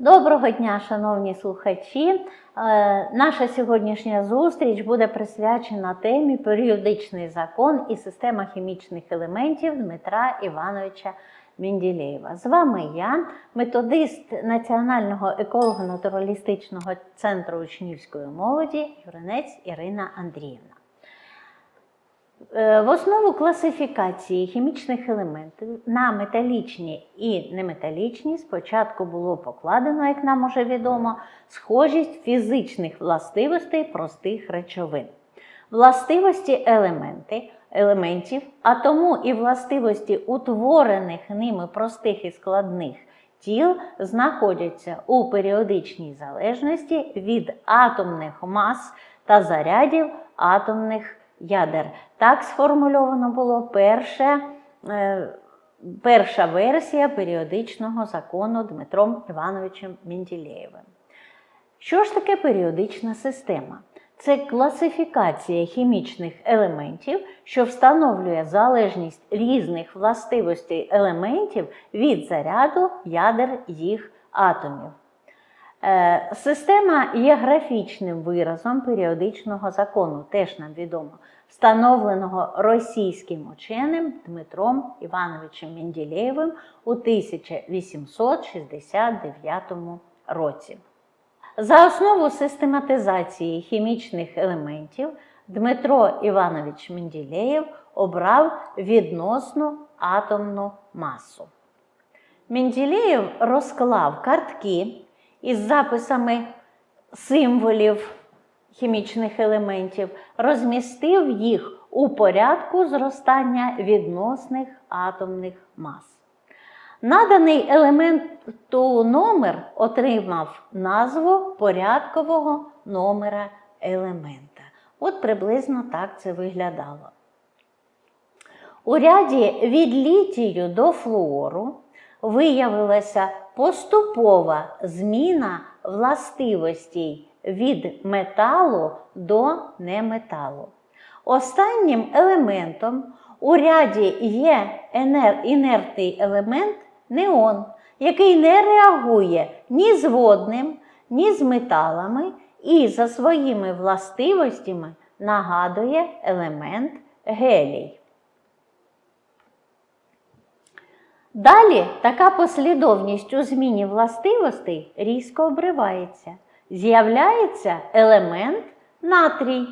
Доброго дня, шановні слухачі. Е, Наша сьогоднішня зустріч буде присвячена темі періодичний закон і система хімічних елементів Дмитра Івановича Менділеєва. З вами я, методист Національного еколого-натуралістичного центру учнівської молоді Юринець Ірина Андріївна. Е, В основу класифікації хімічних елементів на металічні і неметалічні спочатку було покладено, як нам уже відомо, схожість фізичних властивостей простих речовин. Властивості елементи, елементів, а тому і властивості утворених ними простих і складних тіл знаходяться у періодичній залежності від атомних мас та зарядів атомних ядер. Так сформульовано було перше, е, перша версія періодичного закону Дмитром Івановичем Менділеєвим. Що ж таке періодична система? Це класифікація хімічних елементів, що встановлює залежність різних властивостей елементів від заряду ядер їх атомів. Е, Система є графічним виразом періодичного закону, теж нам відомо, встановленого російським ученим Дмитром Івановичем Менділеєвим у 1869 році. За основу систематизації хімічних елементів Дмитро Іванович Менділеєв обрав відносну атомну масу. Менділеєв розклав картки із записами символів хімічних елементів, розмістив їх у порядку зростання відносних атомних мас. Наданий елементу номер отримав назву порядкового номера елемента. От приблизно так це виглядало. У ряді від літію до флуору виявилася поступова зміна властивостей від металу до неметалу. Останнім елементом у ряді є інертний елемент неон, який не реагує ні з водним, ні з металами і за своїми властивостями нагадує елемент гелій. Далі така послідовність у зміні властивостей різко обривається. З'являється елемент натрій.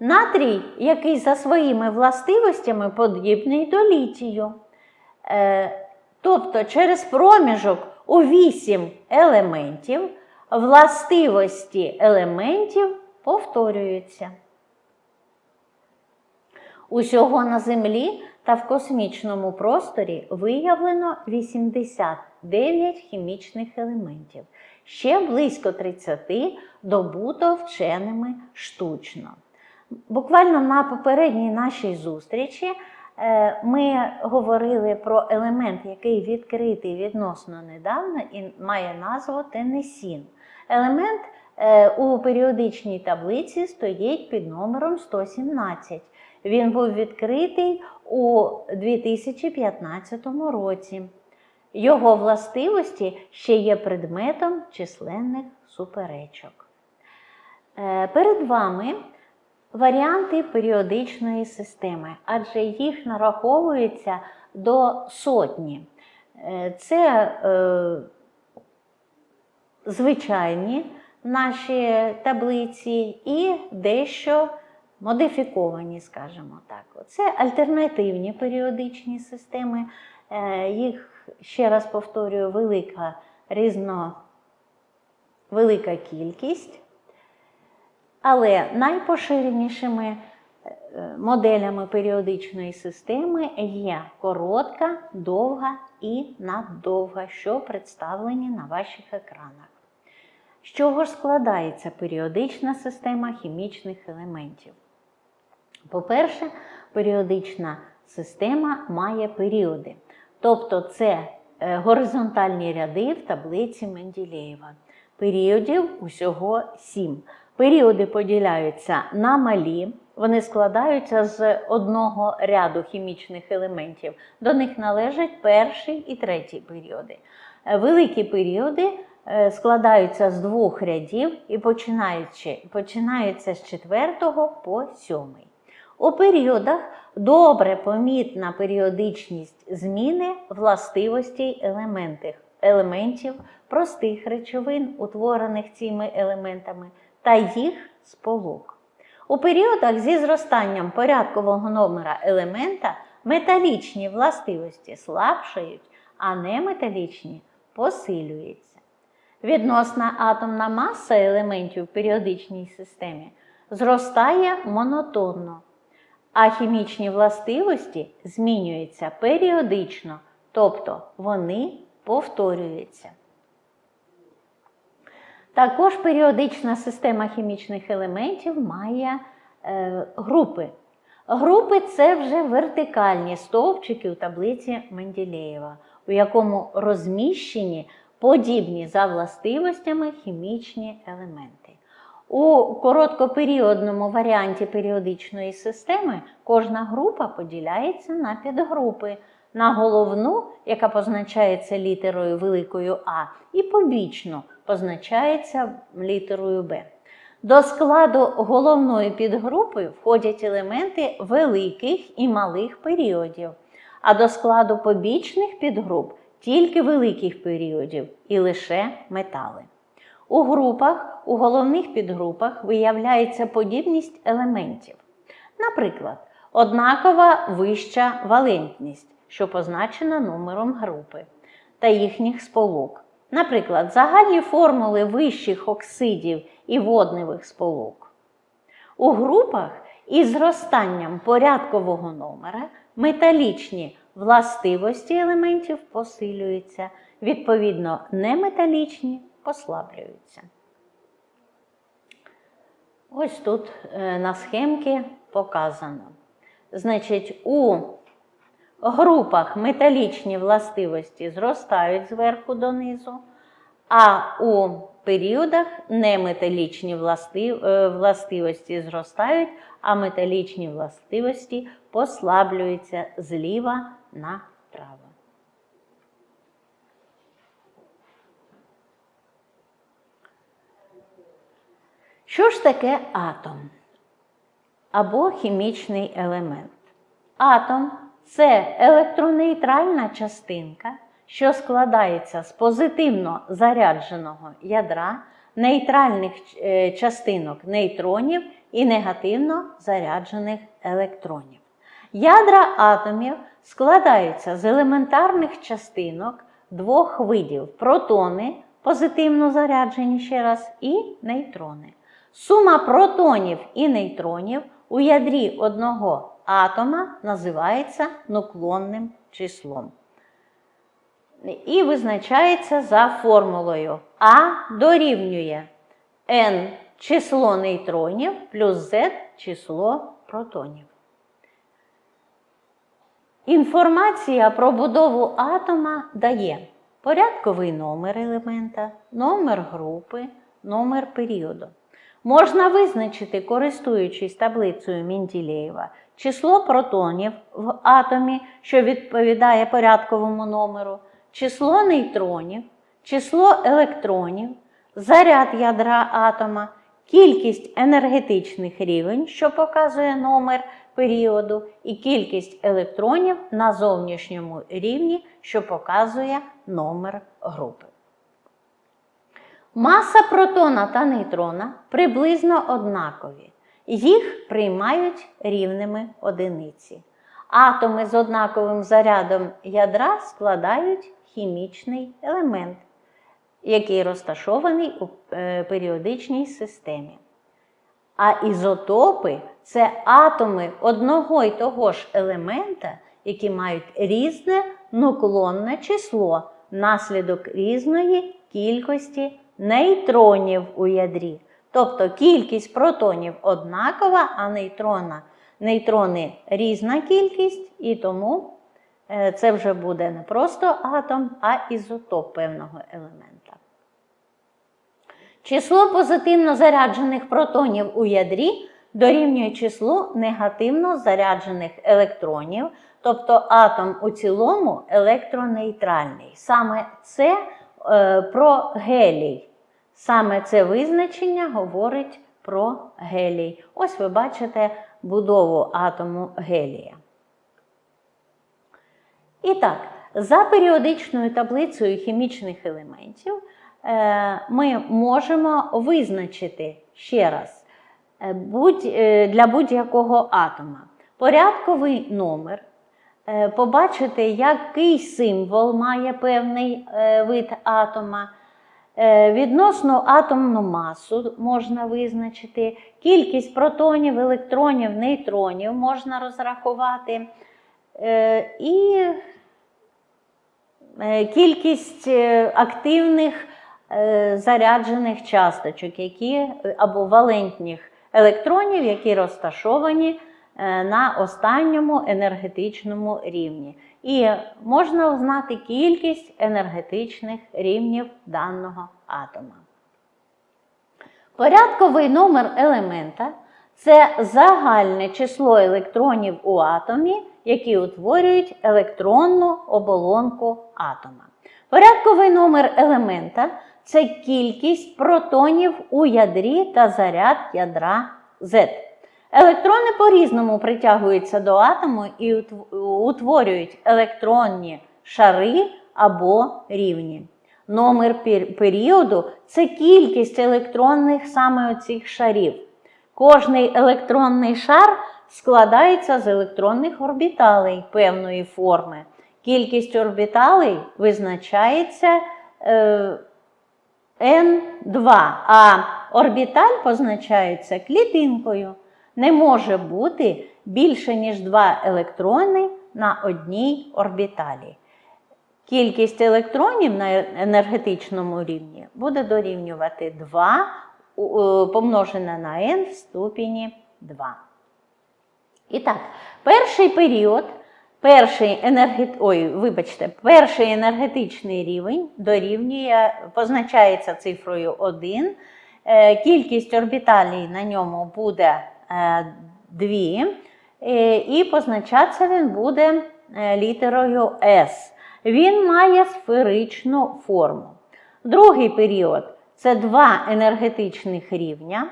Натрій, який за своїми властивостями подібний до літію. Е, тобто через проміжок у 8 елементів властивості елементів повторюються. Усього на Землі та в космічному просторі виявлено 89 хімічних елементів. Ще близько 30 добуто вченими штучно. Буквально на попередній нашій зустрічі е, ми говорили про елемент, який відкритий відносно недавно і має назву тенесін. Елемент е, у періодичній таблиці стоїть під номером 117. Він був відкритий у 2015 році. Його властивості ще є предметом численних суперечок. Е, Перед вами варіанти періодичної системи, адже їх нараховується до сотні. Е, Це е, звичайні наші таблиці і дещо модифіковані, скажімо так. Це альтернативні періодичні системи. Е, Їх, ще раз повторюю, велика різно, велика кількість. Але найпоширенішими е, моделями періодичної системи є коротка, довга і наддовга, що представлені на ваших екранах. З чого ж складається періодична система хімічних елементів? По-перше, періодична система має періоди. Тобто це е, горизонтальні ряди в таблиці Менділеєва. Періодів усього сім. Періоди поділяються на малі, вони складаються з одного ряду хімічних елементів. До них належать перший і третій періоди. Е, Великі періоди е, складаються з двох рядів і починаються з 4 по 7. У періодах добре помітна періодичність зміни властивостей елементів, елементів простих речовин, утворених цими елементами, та їх сполук. У періодах зі зростанням порядкового номера елемента металічні властивості слабшають, а неметалічні посилюються. Відносна атомна маса елементів в періодичній системі зростає монотонно, а хімічні властивості змінюються періодично, тобто вони повторюються. Також періодична система хімічних елементів має е, групи. Групи це вже вертикальні стовпчики у таблиці Менделєєва, у якому розміщені подібні за властивостями хімічні елементи. У короткоперіодному варіанті періодичної системи кожна група поділяється на підгрупи. На головну, яка позначається літерою великою А, і побічну позначається літерою Б. До складу головної підгрупи входять елементи великих і малих періодів, а до складу побічних підгруп тільки великих періодів і лише метали. У групах, у головних підгрупах виявляється подібність елементів. Наприклад, однакова вища валентність, що позначена номером групи, та їхніх сполук. Наприклад, загальні формули вищих оксидів і водневих сполук. У групах із зростанням порядкового номера металічні властивості елементів посилюються, відповідно, неметалічні послаблюються. Ось тут е, на схемці показано. Значить, у групах металічні властивості зростають зверху донизу, а у періодах неметалічні е, властивості зростають, а металічні властивості послаблюються зліва направо. Що ж таке атом або хімічний елемент? Атом це електронейтральна частинка, що складається з позитивно зарядженого ядра, нейтральних е, частинок нейтронів і негативно заряджених електронів. Ядра атомів складаються з елементарних частинок двох видів: протони, позитивно заряджені ще раз, і нейтрони. Сума протонів і нейтронів у ядрі одного атома називається нуклонним числом. І визначається за формулою А дорівнює n число нейтронів плюс Z число протонів. Інформація про будову атома дає порядковий номер елемента, номер групи, номер періоду. Можна визначити, користуючись таблицею Менділеєва, число протонів в атомі, що відповідає порядковому номеру, число нейтронів, число електронів, заряд ядра атома, кількість енергетичних рівень, що показує номер періоду, і кількість електронів на зовнішньому рівні, що показує номер групи. Маса протона та нейтрона приблизно однакові. Їх приймають рівними одиниці. Атоми з однаковим зарядом ядра складають хімічний елемент, який розташований у е, періодичній системі. А ізотопи це атоми одного й того ж елемента, які мають різне нуклонне число внаслідок різної кількості нейтронів у ядрі. Тобто кількість протонів однакова, а нейтрона, нейтрони різна кількість, і тому е, це вже буде не просто атом, а ізотоп певного елемента. Число позитивно заряджених протонів у ядрі дорівнює числу негативно заряджених електронів, тобто атом у цілому електронейтральний. Саме це е, про гелій. Саме це визначення говорить про гелій. Ось ви бачите будову атому гелія. І так, за періодичною таблицею хімічних елементів е, ми можемо визначити ще раз е, е, для будь-якого атома порядковий номер, побачити, який символ має певний вид атома. Е, Відносно атомну масу можна визначити, кількість протонів, електронів, нейтронів можна розрахувати. Е, І е, кількість активних заряджених часточок, які, або валентних електронів, які розташовані на останньому енергетичному рівні. І можна узнати кількість енергетичних рівнів даного атома. Порядковий номер елемента це загальне число електронів у атомі, які утворюють електронну оболонку атома. Порядковий номер елемента це кількість протонів у ядрі та заряд ядра Z. Електрони по-різному притягуються до атому і утворюють електронні шари або рівні. Номер періоду це кількість електронних саме оцих шарів. Кожний електронний шар складається з електронних орбіталей певної форми. Кількість орбіталей визначається е, N2, а орбіталь позначається клітинкою. Не може бути більше, ніж два електрони на одній орбіталі. Кількість електронів на енергетичному рівні буде дорівнювати 2 у- у- помножене на n в ступені 2. І так, перший період, перший енергет... Ой, вибачте, перший енергетичний рівень дорівнює, позначається цифрою 1. Е, Кількість орбіталій на ньому буде 2, і позначатися він буде е, літерою S. Він має сферичну форму. Другий період це два енергетичних рівня.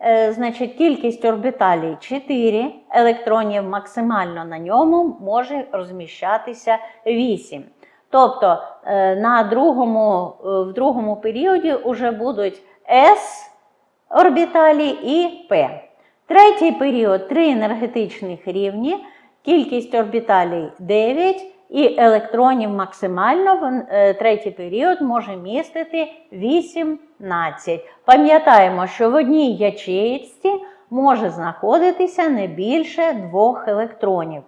Е, Значить, кількість орбіталій 4, електронів максимально на ньому може розміщатися 8. Тобто е, на другому, е, в другому періоді вже будуть S орбіталі і P. Третій період три енергетичних рівні, кількість орбіталій 9 і електронів максимально в е, третій період може містити 18. Пам'ятаємо, що в одній ячеїчці може знаходитися не більше двох електронів.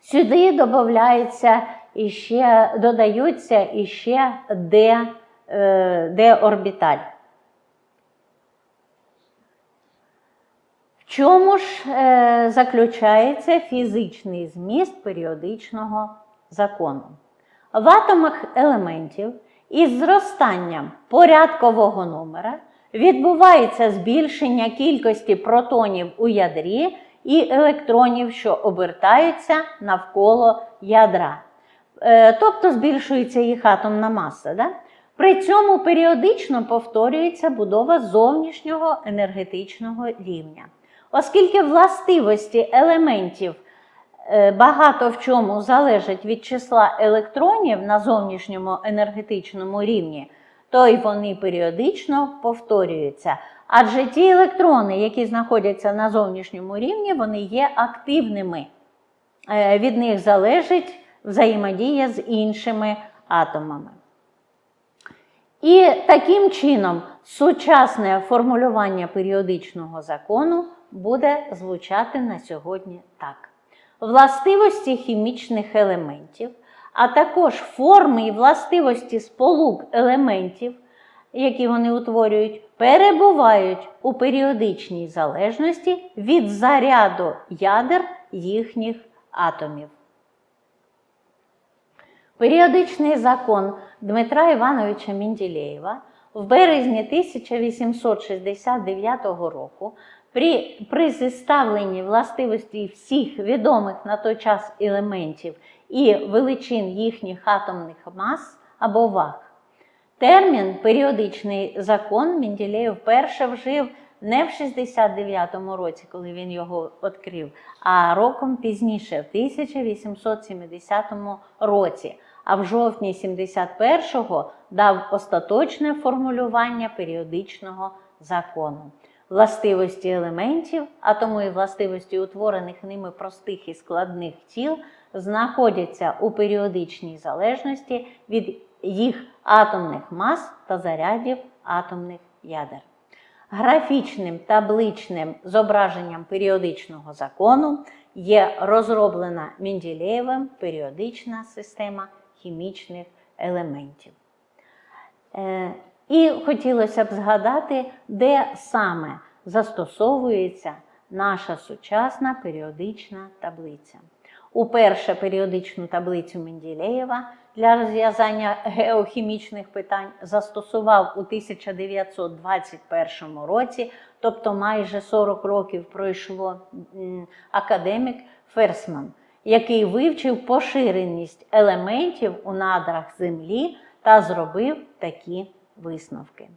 Сюди додається іще, додаються іще D, е, D-орбіталь. В чому ж е, заключається фізичний зміст періодичного закону? В атомах елементів із зростанням порядкового номера відбувається збільшення кількості протонів у ядрі і електронів, що обертаються навколо ядра. Е, тобто збільшується їх атомна маса. Да? При цьому періодично повторюється будова зовнішнього енергетичного рівня. Оскільки властивості елементів е, багато в чому залежать від числа електронів на зовнішньому енергетичному рівні, то й вони періодично повторюються. Адже ті електрони, які знаходяться на зовнішньому рівні, вони є активними. Е, Від них залежить взаємодія з іншими атомами. І таким чином сучасне формулювання періодичного закону буде звучати на сьогодні так. Властивості хімічних елементів, а також форми і властивості сполук елементів, які вони утворюють, перебувають у періодичній залежності від заряду ядер їхніх атомів. Періодичний закон Дмитра Івановича Мінділеєва в березні 1869 року при, при властивостей всіх відомих на той час елементів і величин їхніх атомних мас або ваг Термін періодичний закон Менділеєв вперше вжив не в 69-му році, коли він його відкрив, а роком пізніше, в 1870 році. А в жовтні 71-го дав остаточне формулювання періодичного закону. Властивості елементів, а тому і властивості утворених ними простих і складних тіл, знаходяться у періодичній залежності від їх атомних мас та зарядів атомних ядер. Графічним табличним зображенням періодичного закону є розроблена Менділеєвим періодична система хімічних елементів. І хотілося б згадати, де саме застосовується наша сучасна періодична таблиця. Уперше періодичну таблицю Менділеєва для розв'язання геохімічних питань застосував у 1921 році, тобто майже 40 років пройшло академік Ферсман, який вивчив поширеність елементів у надрах Землі та зробив такі висновки.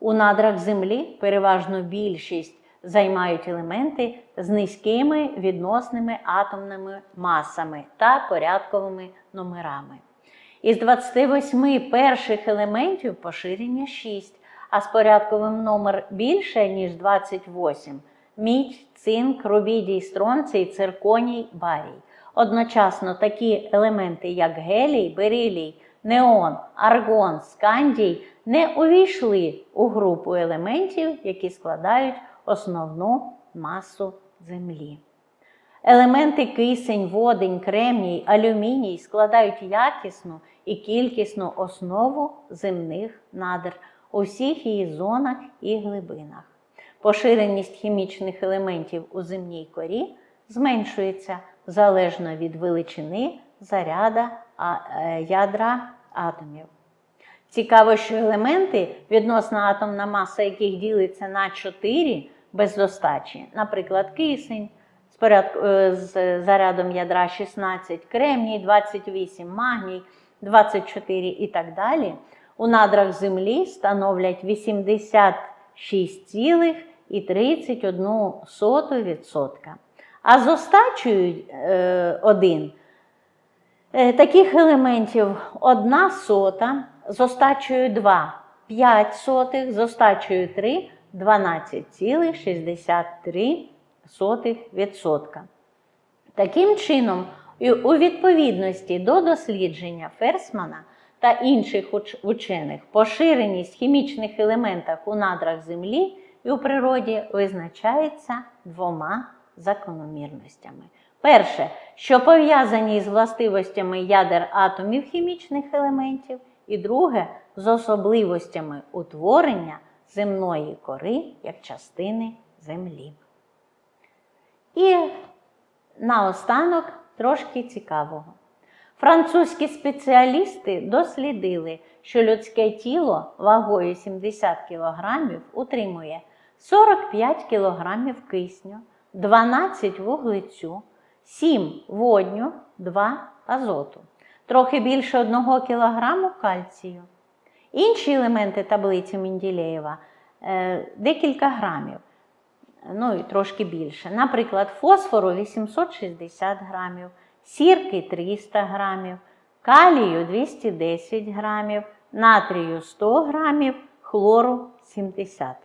У надрах Землі переважно більшість займають елементи з низькими відносними атомними масами та порядковими номерами. Із 28 перших елементів поширення 6, а з порядковим номер більше, ніж 28 мідь, цинк, рубідій, стронцій, цирконій, барій. Одночасно такі елементи, як гелій, берилій, неон, аргон, скандій, не увійшли у групу елементів, які складають основну масу Землі. Елементи кисень, водень, кремній, алюміній складають якісну і кількісну основу земних надр у всіх її зонах і глибинах. Поширеність хімічних елементів у земній корі зменшується залежно від величини заряда е, ядра атомів. Цікаво, що елементи, відносна атомна маса яких ділиться на 4 без достачі, наприклад, кисень з, порядку, е, з зарядом ядра 16, кремній 28, магній 24 і так далі, у надрах Землі становлять 86,31%. А з остачею 1 Е, Таких елементів 1 сота, з остачею 2 5 сотих, з остачею 3 12,63%. Таким чином, у відповідності до дослідження Ферсмана та інших учених, поширеність хімічних елементів у надрах Землі і у природі визначається двома закономірностями. Перше, що пов'язані з властивостями ядер атомів хімічних елементів, і друге з особливостями утворення земної кори як частини Землі. І наостанок трошки цікавого. Французькі спеціалісти дослідили, що людське тіло вагою 70 кг утримує 45 кг кисню, 12 вуглецю, 7 водню, 2 азоту, трохи більше 1 кг кальцію. Інші елементи таблиці Менділеєва е, декілька грамів, ну і трошки більше. Наприклад, фосфору 860 грамів, сірки 300 грамів, калію 210 грамів, натрію 100 грамів, хлору 70.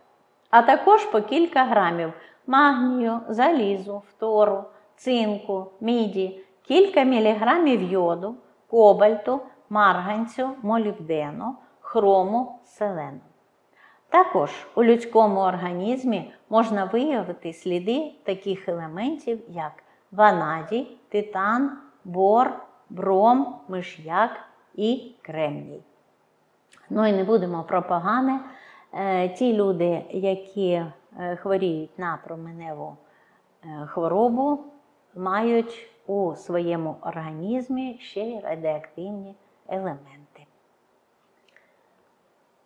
А також по кілька грамів магнію, залізу, фтору, цинку, міді, кілька міліграмів йоду, кобальту, марганцю, молібдену, хрому, селену. Також у людському організмі можна виявити сліди таких елементів, як ванадій, титан, бор, бром, миш'як і кремній. Ну і не будемо про погане. Е, Ті люди, які е, хворіють на променеву е, хворобу, мають у своєму організмі ще й радіоактивні елементи.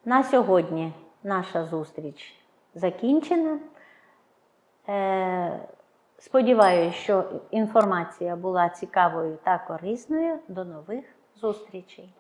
На сьогодні наша зустріч закінчена. Е, Сподіваюся, що інформація була цікавою та корисною. До нових зустрічей!